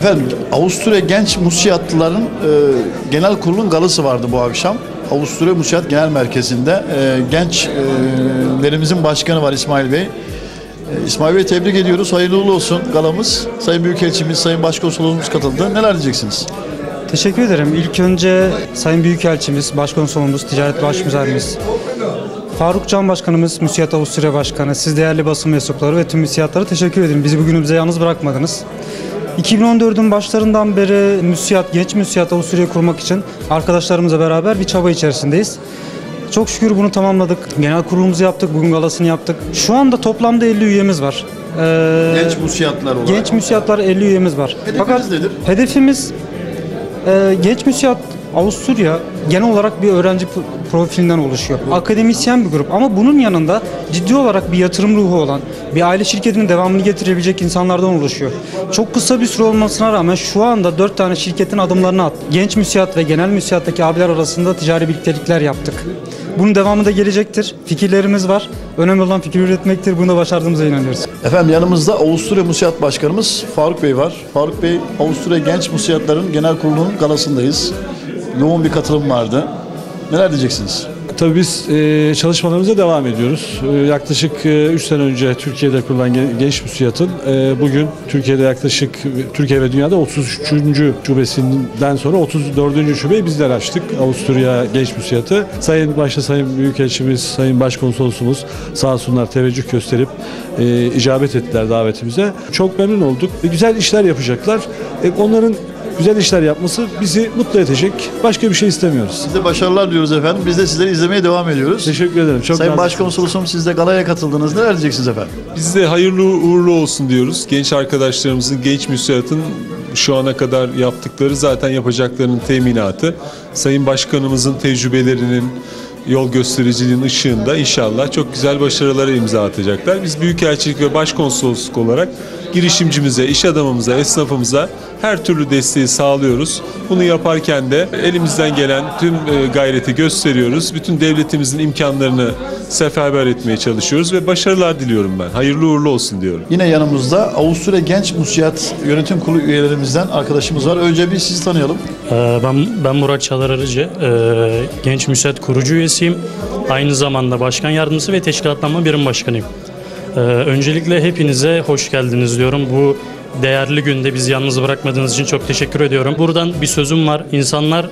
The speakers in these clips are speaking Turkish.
Efendim Avusturya Genç Musiyatlıların e, genel kurulun galası vardı bu akşam. Avusturya Musiyat Genel Merkezi'nde e, gençlerimizin başkanı var İsmail Bey. E, İsmail Bey tebrik ediyoruz. Hayırlı uğurlu olsun galamız. Sayın Büyükelçimiz, Sayın Başkonsolosumuz katıldı. Neler diyeceksiniz? Teşekkür ederim. İlk önce Sayın Büyükelçimiz, Başkonsolumuz, Ticaret Başmüzerimiz, Faruk Can Başkanımız, Müsiyat Avusturya Başkanı, siz değerli basın mensupları ve tüm müsiyatlara teşekkür ederim. Bizi bugünümüze yalnız bırakmadınız. 2014'ün başlarından beri müsiyat, genç müsiyat Avusturya kurmak için arkadaşlarımızla beraber bir çaba içerisindeyiz. Çok şükür bunu tamamladık. Genel kurulumuzu yaptık, bugün galasını yaptık. Şu anda toplamda 50 üyemiz var. Ee, Genç Musiyatlılar olarak. Genç müsiyatlar 50 üyemiz var. Hedefiniz nedir? Hedefimiz e, genç müsiyat Avusturya genel olarak bir öğrenci profilinden oluşuyor. Akademisyen bir grup ama bunun yanında ciddi olarak bir yatırım ruhu olan, bir aile şirketinin devamını getirebilecek insanlardan oluşuyor. Çok kısa bir süre olmasına rağmen şu anda dört tane şirketin adımlarını at. Genç müsiyat ve genel müsiyattaki abiler arasında ticari birliktelikler yaptık. Bunun devamı da gelecektir. Fikirlerimiz var. Önemli olan fikir üretmektir. Bunu da başardığımıza inanıyoruz. Efendim yanımızda Avusturya Musiyat Başkanımız Faruk Bey var. Faruk Bey Avusturya Genç Musiyatların Genel Kurulu'nun galasındayız. Yoğun bir katılım vardı. Neler diyeceksiniz? Tabii biz e, çalışmalarımıza devam ediyoruz. E, yaklaşık 3 sene önce Türkiye'de kurulan Gen- Genç Müsiyat'ın e, bugün Türkiye'de yaklaşık Türkiye ve dünyada 33. şubesinden sonra 34. şubeyi bizler açtık. Avusturya Genç Müsiyat'ı. Sayın başta Sayın Büyükelçimiz, Sayın Başkonsolosumuz sağ olsunlar teveccüh gösterip e, icabet ettiler davetimize. Çok memnun olduk. E, güzel işler yapacaklar. E, onların güzel işler yapması bizi mutlu edecek. Başka bir şey istemiyoruz. Size başarılar diyoruz efendim. Biz de sizleri izlemeye devam ediyoruz. Teşekkür ederim. Çok Sayın Başkonsolosum siz de galaya katıldınız. Neler diyeceksiniz efendim? Biz de hayırlı uğurlu olsun diyoruz. Genç arkadaşlarımızın, genç müsiyatın şu ana kadar yaptıkları zaten yapacaklarının teminatı. Sayın Başkanımızın tecrübelerinin, yol göstericiliğinin ışığında inşallah çok güzel başarılara imza atacaklar. Biz Büyükelçilik ve Başkonsolosluk olarak girişimcimize, iş adamımıza, esnafımıza her türlü desteği sağlıyoruz. Bunu yaparken de elimizden gelen tüm e, gayreti gösteriyoruz. Bütün devletimizin imkanlarını seferber etmeye çalışıyoruz ve başarılar diliyorum ben. Hayırlı uğurlu olsun diyorum. Yine yanımızda Avusturya Genç Musiyat Yönetim Kurulu üyelerimizden arkadaşımız var. Önce bir sizi tanıyalım. Ee, Ben, ben Murat Çalar Arıcı, Ee, Genç Müsait kurucu üyesiyim. Aynı zamanda başkan yardımcısı ve teşkilatlanma birim başkanıyım. Ee, Öncelikle hepinize hoş geldiniz diyorum. Bu değerli günde bizi yalnız bırakmadığınız için çok teşekkür ediyorum. Buradan bir sözüm var. İnsanlar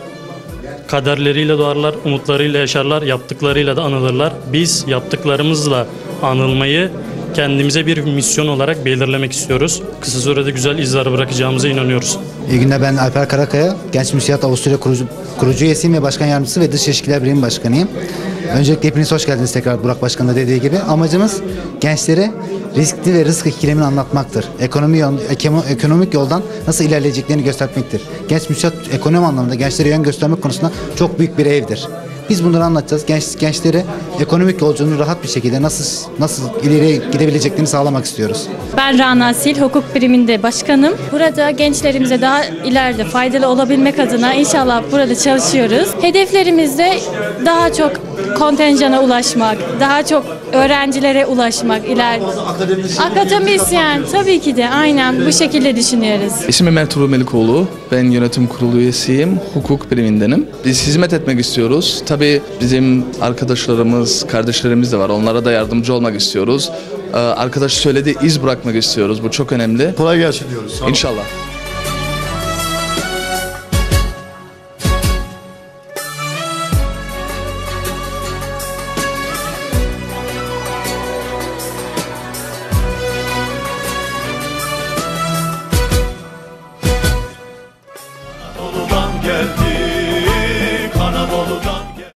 kaderleriyle doğarlar, umutlarıyla yaşarlar, yaptıklarıyla da anılırlar. Biz yaptıklarımızla anılmayı kendimize bir misyon olarak belirlemek istiyoruz. Kısa sürede güzel izler bırakacağımıza inanıyoruz. İyi günler ben Alper Karakaya. Genç Müsiyat Avusturya kurucu, kurucu üyesiyim ve başkan yardımcısı ve dış ilişkiler birimi başkanıyım. Öncelikle hepiniz hoş geldiniz tekrar Burak Başkan dediği gibi. Amacımız gençlere riskli ve rızk ikilemini anlatmaktır. Ekonomi yol- ekonomik yoldan nasıl ilerleyeceklerini göstermektir. Genç Müsiyat ekonomi anlamında gençlere yön göstermek konusunda çok büyük bir evdir. Biz bunları anlatacağız. Genç, gençlere ekonomik yolculuğunu rahat bir şekilde nasıl nasıl ileriye gidebileceklerini sağlamak istiyoruz. Ben Rana Sil, hukuk biriminde başkanım. Burada gençlerimize daha ileride faydalı olabilmek adına inşallah burada çalışıyoruz. Hedeflerimiz de daha çok kontenjana ulaşmak, daha çok öğrencilere ulaşmak iler. Akademisyen tabii ki de aynen bu şekilde düşünüyoruz. İsmim Ertuğrul Melikoğlu. Ben yönetim kurulu üyesiyim. Hukuk birimindenim. Biz hizmet etmek istiyoruz. Tabii bizim arkadaşlarımız, kardeşlerimiz de var. Onlara da yardımcı olmak istiyoruz. Ee, Arkadaş söyledi iz bırakmak istiyoruz. Bu çok önemli. Kolay gelsin diyoruz. Sağ olun. İnşallah.